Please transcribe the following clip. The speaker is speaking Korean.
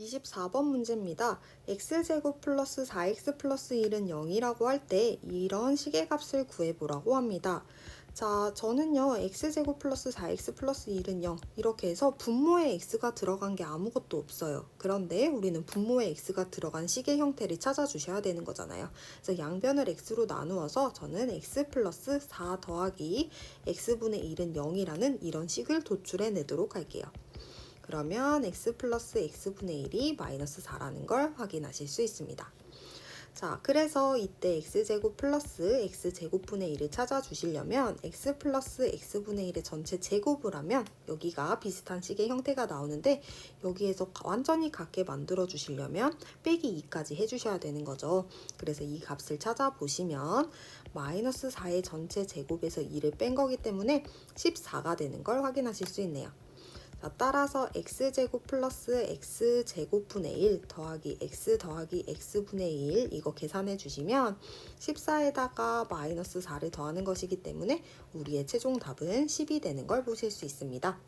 24번 문제입니다. x제곱 플러스 4x 플러스 1은 0이라고 할 때 이런 식의 값을 구해보라고 합니다. 자, 저는요, x제곱 플러스 4x 플러스 1은 0 이렇게 해서 분모에 x가 들어간 게 아무것도 없어요. 그런데 우리는 분모에 x가 들어간 식의 형태를 찾아주셔야 되는 거잖아요. 그래서 양변을 x로 나누어서 저는 x 플러스 4 더하기 x분의 1은 0이라는 이런 식을 도출해내도록 할게요. 그러면 x 플러스 x분의 1이 마이너스 4라는 걸 확인하실 수 있습니다. 자, 그래서 이때 x제곱 플러스 x제곱분의 1을 찾아주시려면 x 플러스 x분의 1의 전체 제곱을 하면 여기가 비슷한 식의 형태가 나오는데 여기에서 완전히 같게 만들어 주시려면 빼기 2까지 해주셔야 되는 거죠. 그래서 이 값을 찾아보시면 마이너스 4의 전체 제곱에서 2를 뺀 거기 때문에 14가 되는 걸 확인하실 수 있네요. 자, 따라서 x제곱 플러스 x제곱분의 1 더하기 x 더하기 x분의 1 이거 계산해 주시면 14에다가 마이너스 4를 더하는 것이기 때문에 우리의 최종 답은 10이 되는 걸 보실 수 있습니다.